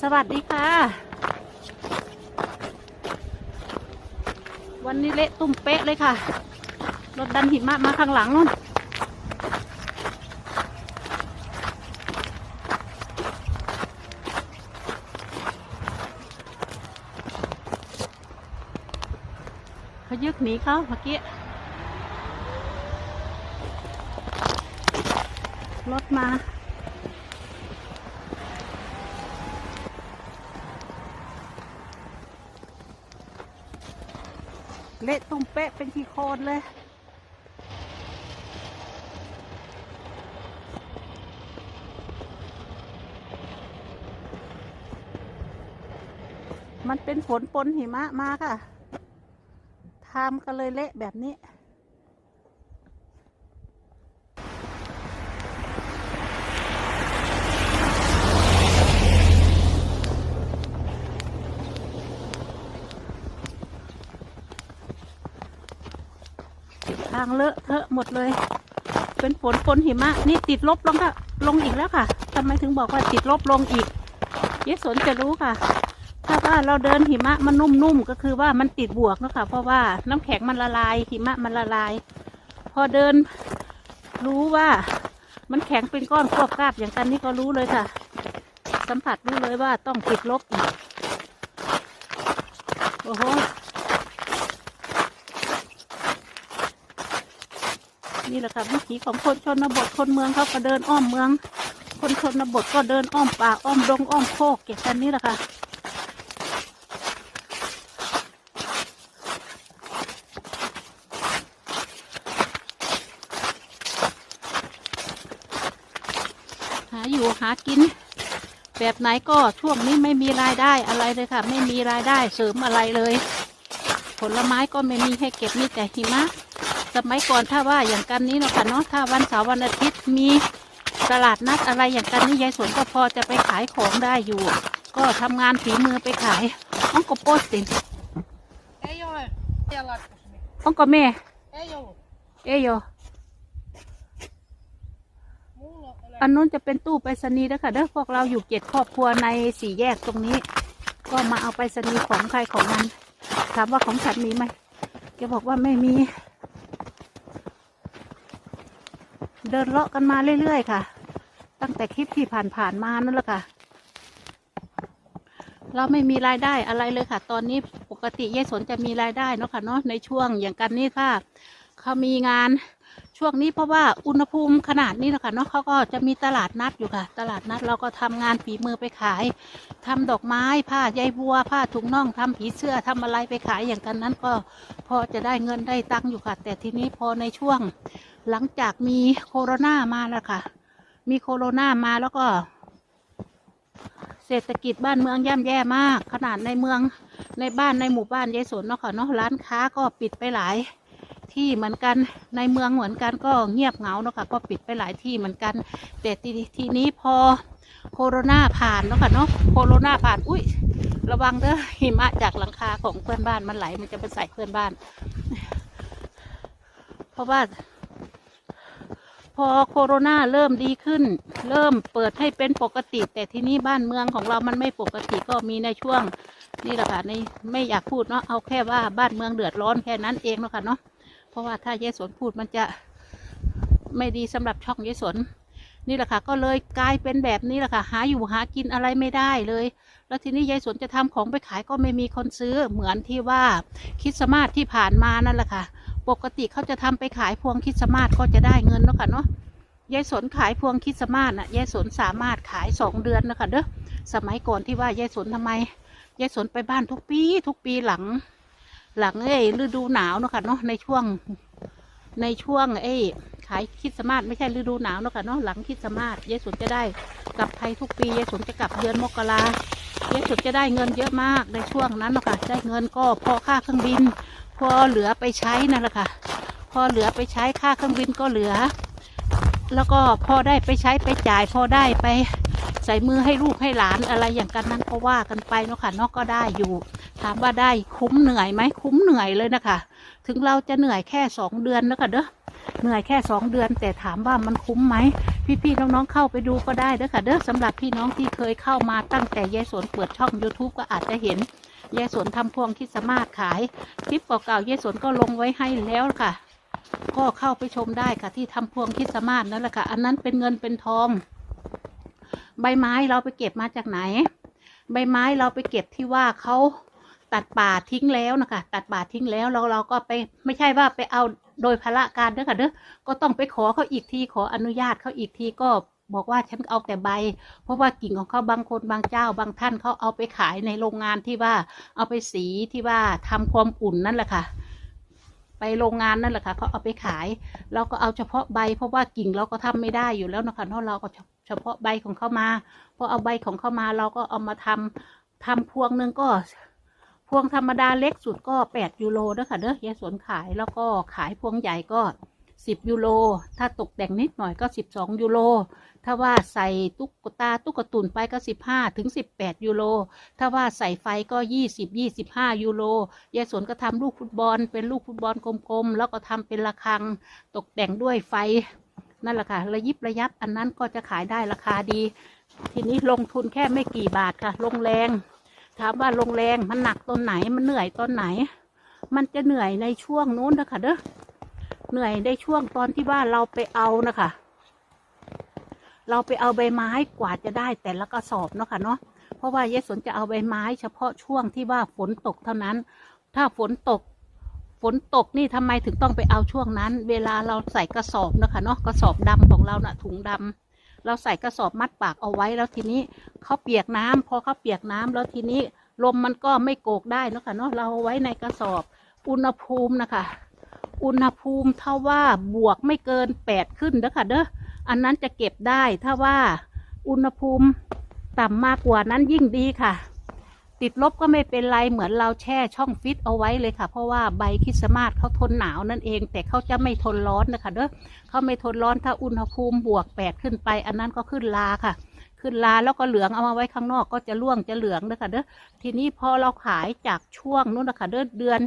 สวัสดีค่ะ วันนี้เละตุ้มเป๊ะเลยค่ะ รถดันหิมะมาข้างหลังนู่นเขายึกหนีเขาเมื่อกี้ รถมา ตุ้มเป๊ะเป็นที่โคนเลย มันเป็นฝนปนหิมะมาค่ะทามก็เลยเละแบบนี้ ทางเลอะเทอะหมดเลย เป็นฝนฝนหิมะ นี่ติดลบลงค่ะลงอีกแล้วค่ะทำไมถึงบอกว่าติดลบลงอีกเยสนจะรู้ค่ะ ถ้าว่าเราเดินหิมะมันนุ่มๆก็คือว่ามันติดบวกนะคะเพราะว่าน้ำแข็งมันละลาย หิมะมันละลาย พอเดินรู้ว่ามันแข็งเป็นก้อนควบกราบอย่างกันนี่ก็รู้เลยค่ะ สัมผัสรู้เลยว่าต้องติดลบอีกโอ้โห นี่แหละค่ะวิถีของคนชนบทคนเมืองเขาก็เดินอ้อมเมือง คนชนบทก็เดินอ้อมป่าอ้อมดงอ้อมโคกเก็บกันนี่แหละค่ะหาอยู่หากิน แบบไหนก็ช่วงนี้ไม่มีรายได้อะไรเลยค่ะ ไม่มีรายได้เสริมอะไรเลย ผลไม้ก็ไม่มีให้เก็บมีแต่หิมะ สมัยก่อนถ้าว่าอย่างกันนี้เนาะค่ะเนาะถ้าวันเสาร์วันอาทิตย์มีตลาดนัดอะไรอย่างกันนี้ยายสวนก็พอจะไปขายของได้อยู่ ก็ทำงานฝีมือไปขายอ้องก็โปสตินอ้องก็แม่ Ei ollut. เอโยอันนู้นจะเป็นตู้ไปรษณีย์นะคะเด้อพวกเราอยู่เจ็ดครอบครัวในสี่แยกตรงนี้ ก็มาเอาไปรษณีย์ของใครของมันถามว่าของฉันมีไหมแกบอกว่าไม่มี เดินเลาะกันมาเรื่อย ๆ ค่ะ ตั้งแต่คลิปที่ผ่านๆมานั่นแหละค่ะ เราไม่มีรายได้อะไรเลยค่ะ ตอนนี้ปกติยายสนจะมีรายได้เนาะค่ะเนาะในช่วงอย่างกันนี่ค่ะเขามีงาน ช่วงนี้เพราะว่าอุณหภูมิขนาดนี้นะคะเนาะเขาก็จะมีตลาดนัดอยู่ค่ะ ตลาดนัดเราก็ทำงานฝีมือไปขายทำดอกไม้ผ้าใยบัว ผ้าถุงน่องทำผีเสื้อทำอะไรไปขายอย่างกันนั้นก็พอจะได้เงินได้ตังค์อยู่ค่ะ แต่ทีนี้พอในช่วงหลังจากมีโคโรนามาแล้วค่ะ มีโคโรนามาแล้วก็เศรษฐกิจบ้านเมืองย่ำแย่มาก ขนาดในเมืองในบ้านในหมู่บ้านยายสนเนาะค่ะเนาะร้านค้าก็ปิดไปหลาย ที่เหมือนกันในเมืองเหมือนกันก็เงียบเหงาเนาะค่ะก็ปิดไปหลายที่เหมือนกัน แต่ทีนี้พอโคโรนาผ่านเนาะค่ะเนาะโคโรนาผ่านอุ้ยระวังเด้อหิมะจากหลังคาของเพื่อนบ้านมันไหลมันจะไปใส่เพื่อนบ้าน เพราะว่า พอโคโรนาเริ่มดีขึ้น เริ่มเปิดให้เป็นปกติ แต่ที่นี่บ้านเมืองของเรามันไม่ปกติก็มีในช่วง นี่แหละค่ะในไม่อยากพูดเนาะเอาแค่ว่าบ้านเมืองเดือดร้อนแค่นั้นเองเนาะค่ะเนาะ เพราะว่าถ้ายายสนพูดมันจะไม่ดีสำหรับช่องยายสนนี่แหละค่ะ ก็เลยกลายเป็นแบบนี้แหละค่ะ หาอยู่หากินอะไรไม่ได้เลย แล้วทีนี้ยายสนจะทำของไปขายก็ไม่มีคนซื้อเหมือนที่ว่าคิดสมาสที่ผ่านมานั่นแหละค่ะ ปกติเขาจะทำไปขายพวงคิดสต์มาสก็จะได้เงินเนาะค่ะเนาะยายสนขายพวงคิดสต์มาสน่ะยายสนสามารถขายสองเดือนนะคะเด้อสมัยก่อนที่ว่ายายสนทำไมยายสนไปบ้านทุกปีทุกปีหลัง หลังเอ้ยฤดูหนาวเนาะค่ะเนาะในช่วงในช่วงเอ้ยขายคริดสต์มาสไม่ใช่ฤดูหนาวเนาะค่ะเนาะหลังคริดสต์มาสยายสนจะได้กลับไทยทุกปียายสนจะกลับเดือนมกรายายสนจะได้เงินเยอะมากในช่วงนั้นเนาะค่ะได้เงินก็พอค่าเครื่องบิน พอเหลือไปใช้นั่นแหละค่ะ พอเหลือไปใช้ค่าเครื่องบินก็เหลือ แล้วก็พอได้ไปใช้ไปจ่าย พอได้ไปใส่มือให้ลูกให้หลานอะไรอย่างกันนั้นก็ว่ากันไปเนาะค่ะเนาะก็ได้อยู่ ถามว่าได้คุ้มเหนื่อยไหมคุ้มเหนื่อยเลยนะคะ ถึงเราจะเหนื่อยแค่สองเดือนนะคะเด้อเหนื่อยแค่สองเดือน แต่ถามว่ามันคุ้มไหมพี่ๆน้องๆเข้าไปดูก็ได้เด้อค่ะเด้อสำหรับพี่น้องที่เคยเข้ามาตั้งแต่ยายสวนเปิดช่อง YouTube ก็อาจจะเห็นยายสวนทำพวงคิดสามารถขายคลิปเก่าๆยายสวนก็ลงไว้ให้แล้วค่ะ ก็เข้าไปชมได้ค่ะที่ทำพวงคิดสามารถนั่นแหละค่ะ อันนั้นเป็นเงินเป็นทอง ใบไม้เราไปเก็บมาจากไหน ใบไม้เราไปเก็บที่ว่าเขา ตัดป่าทิ้งแล้วนะคะ ตัดป่าทิ้งแล้วเราเราก็ไปไม่ใช่ว่าไปเอาโดยพละการเด้อค่ะเด้อก็ต้องไปขอเขาอีกทีขออนุญาตเขาอีกทีก็บอกว่าฉันเอาแต่ใบ เพราะว่ากิ่งของเขาบางคนบางเจ้าบางท่านเขาเอาไปขายในโรงงานที่ว่าเอาไปสีที่ว่าทำความอุ่นนั่นแหละค่ะ ไปโรงงานนั่นแหละค่ะเขาเอาไปขาย เราก็เอาเฉพาะใบ เพราะว่ากิ่งเราก็ทำไม่ได้อยู่แล้วนะคะเพราะเราก็เฉพาะใบของเขามาพอเอาใบของเขามาเราก็เอามาทำทำพวงหนึ่งก็ พวงธรรมดาเล็กสุดก็แปดยูโรเด้อค่ะเด้อยายสวนขายแล้วก็ขายพวงใหญ่ก็สิบยูโร ถ้าตกแต่งนิดหน่อยก็สิบสองยูโร ถ้าว่าใส่ตุ๊กตาตุ๊กตุนไปก็สิบห้าถึงสิบแปดยูโร ถ้าว่าใส่ไฟก็ยี่สิบยี่สิบห้ายูโร ยายสวนก็ทำลูกฟุตบอล เป็นลูกฟุตบอลกลมๆ แล้วก็ทำเป็นระฆังตกแต่งด้วยไฟนั่นแหละค่ะ ระยิบระยับอันนั้นก็จะขายได้ราคาดี ทีนี้ลงทุนแค่ไม่กี่บาทค่ะ ลงแรง ถามว่าลงแรงมันหนักตอนไหนมันเหนื่อยตอนไหน มันจะเหนื่อยในช่วงนู้นนะคะเด้อเหนื่อยในช่วงตอนที่ว่าเราไปเอานะคะเราไปเอาใบไม้กว่าจะได้แต่ละกระสอบเนาะค่ะเนาะเพราะว่ายายสนจะเอาใบไม้ เฉพาะช่วงที่ว่าฝนตกเท่านั้น ถ้าฝนตกฝนตกนี่ทำไมถึงต้องไปเอาช่วงนั้น เวลาเราใส่กระสอบนะคะเนาะกระสอบดำของเราน่ะถุงดำเราใส่กระสอบมัดปากเอาไว้แล้วทีนี้ เขาเปียกน้ำพอเขาเปียกน้ำแล้วทีนี้ลมมันก็ไม่โกกได้นะค่ะเนาะเราไว้ในกระสอบ อุณหภูมินะคะ อุณหภูมิถ้าว่าบวกไม่เกินแปดขึ้นเด้อค่ะเด้ออันนั้นจะเก็บได้ถ้าว่าอุณหภูมิต่ำมากกว่านั้นยิ่งดีค่ะ ติดลบก็ไม่เป็นไรเหมือนเราแช่ช่องฟิตเอาไว้เลยค่ะ เพราะว่าใบคริสมาสเขาทนหนาวนั่นเอง แต่เขาจะไม่ทนร้อนนะคะเด้อเขาไม่ทนร้อนถ้าอุณหภูมิบวกแปดขึ้นไป อันนั้นก็ขึ้นลาค่ะ ขึ้นลาแล้วก็เหลืองเอามาไว้ข้างนอกก็จะร่วงจะเหลืองนะคะเด้อทีนี้พอเราขายจากช่วงนู้นนะคะเด้อเดือน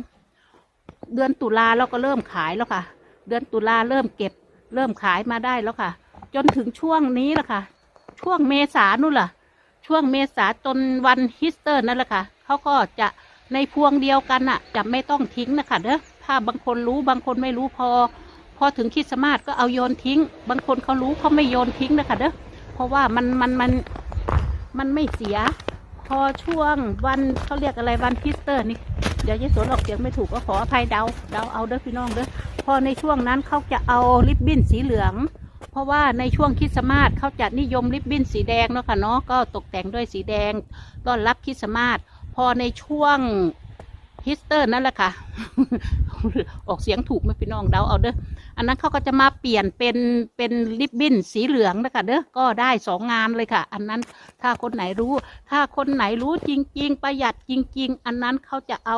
เดือนตุลาเราก็เริ่มขายแล้วค่ะ เดือนตุลาเริ่มเก็บ เริ่มขายมาได้แล้วค่ะ จนถึงช่วงนี้แหละค่ะ ช่วงเมษานู่นล่ะ ช่วงเมษาจนวันฮิสเตอร์นั่นแหละค่ะเขาก็จะในพวงเดียวกันน่ะ จะไม่ต้องทิ้งนะคะเด้อถ้าบางคนรู้บางคนไม่รู้พอ พอถึงคริดสต์มาสก็เอาโยนทิ้ง บางคนเขารู้เขาไม่โยนทิ้งนะคะเด้อ เพราะว่ามันมันมันมันไม่เสีย พอช่วงวันเขาเรียกอะไรวันฮิสเตอร์นี่เดี๋ยวยายสวนออกเสียงไม่ถูกก็ขออภัยเดาเดาเอาเด้อพี่น้องเด้อพอในช่วงนั้นเขาจะเอาริบบิ้นสีเหลือง เพราะว่าในช่วงคริสต์มาสเขาจะนิยมริบบิ้นสีแดงเนาะค่ะเนาะก็ตกแต่งด้วยสีแดงต้อนรับคริสต์มาสพอในช่วงฮิสเตอร์นั่นแหละค่ะ ออกเสียงถูกไหมพี่น้องเดาเอาเด้อ อันนั้นเขาก็จะมาเปลี่ยนเป็นเป็นริบบิ้นสีเหลืองนะคะเด้อก็ได้สองงานเลยค่ะ อันนั้นถ้าคนไหนรู้ ถ้าคนไหนรู้จริง ๆ ประหยัดจริง ๆ อันนั้นเขาจะเอา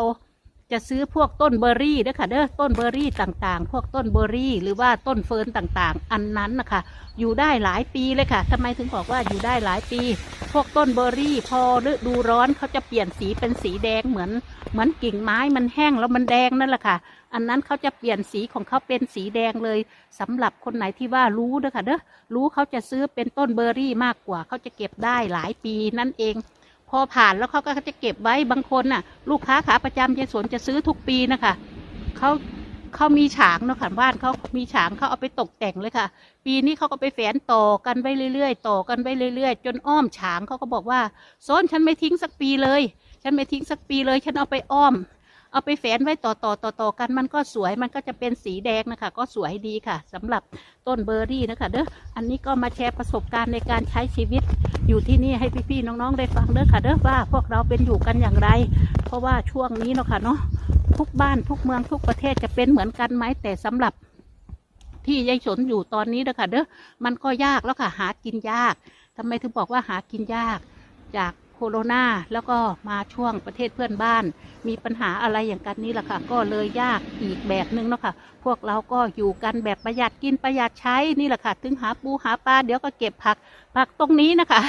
จะซื้อพวกต้นเบอร์รี่เด้อค่ะเด้อต้นเบอร์รี่ต่างๆ พวกต้นเบอร์รี่ หรือว่าต้นเฟิร์นต่างๆ อันนั้นนะคะ อยู่ได้หลายปีเลยค่ะทำไมถึงบอกว่าอยู่ได้หลายปี พวกต้นเบอร์รี่ พอฤดูร้อนเขาจะเปลี่ยนสีเป็นสีแดงเหมือน เหมือนกิ่งไม้มันแห้งแล้วมันแดงนั่นแหละค่ะ อันนั้นเขาจะเปลี่ยนสีของเขาเป็นสีแดงเลยสำหรับคนไหนที่ว่ารู้เด้อค่ะเด้อรู้เขาจะซื้อเป็นต้นเบอร์รี่มากกว่าเขาจะเก็บได้หลายปีนั่นเอง พอผ่านแล้วเขาก็จะเก็บไว้บางคนน่ะ ลูกค้าขาประจำยายสวนจะซื้อทุกปีนะคะเขาเขามีฉางเนาะค่ะบ้านเขามีฉางเขาเอาไปตกแต่งเลยค่ะ ปีนี้เขาก็ไปแฝนต่อกันไปเรื่อยๆต่อกันไปเรื่อยๆ จนอ้อมฉางเขาก็บอกว่าโซนฉันไม่ทิ้งสักปีเลย ฉันไม่ทิ้งสักปีเลย ฉันเอาไปอ้อม เอาไปแฝนไว้ต่อต่อต่อต่อกันมันก็สวยมันก็จะเป็นสีแดงนะคะ ก็สวยดีค่ะสำหรับต้นเบอร์รี่นะคะเด้ออันนี้ก็มาแชร์ประสบการณ์ในการใช้ชีวิต อยู่ที่นี่ให้พี่ๆน้องๆได้ฟังเด้อค่ะเด้อว่าพวกเราเป็นอยู่กันอย่างไร เพราะว่าช่วงนี้เนาะค่ะเนาะทุกบ้านทุกเมืองทุกประเทศจะเป็นเหมือนกันไหมแต่สำหรับที่ยายสนอยู่ตอนนี้เด้อค่ะเด้อมันก็ยากแล้วค่ะหากินยากทำไมถึงบอกว่าหากินยาก จาก โคโรนาแล้วก็มาช่วงประเทศเพื่อนบ้าน มีปัญหาอะไรอย่างกันนี้แหละค่ะ ก็เลยยากอีกแบบนึงเนาะค่ะ พวกเราก็อยู่กันแบบประหยัดกินประหยัดใช้นี่แหละค่ะ ถึงหาปูหาปลาเดี๋ยวก็เก็บผักผักตรงนี้นะคะ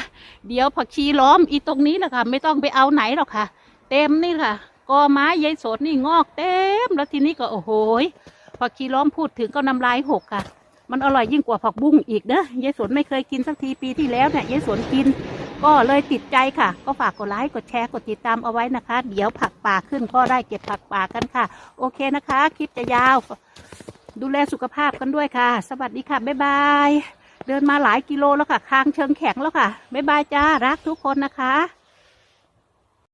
เดี๋ยวผักชีล้อมอีตรงนี้แหละค่ะ ไม่ต้องไปเอาไหนหรอกค่ะ เต็มนี่ค่ะกอไม้ยายสนนี่งอกเต็ม แล้วทีนี้ก็โอ้โหยพอคีล้อมพูดถึงก็น้ำลายหกค่ะ มันอร่อยยิ่งกว่าผักบุ้งอีกเนอะยายสนไม่เคยกินสักทีปีที่แล้วเนี่ยยายสนกิน ก็เลยติดใจค่ะ ก็ฝากกดไลค์กดแชร์กดติดตามเอาไว้นะคะ เดี๋ยวผักป่าขึ้นก็ได้เก็บผักป่ากันค่ะ โอเคนะคะ คลิปจะยาว ดูแลสุขภาพกันด้วยค่ะ สวัสดีค่ะ บ๊ายบาย เดินมาหลายกิโลแล้วค่ะ คางเชิงแข็งแล้วค่ะ บ๊ายบายจ้า รักทุกคนนะคะ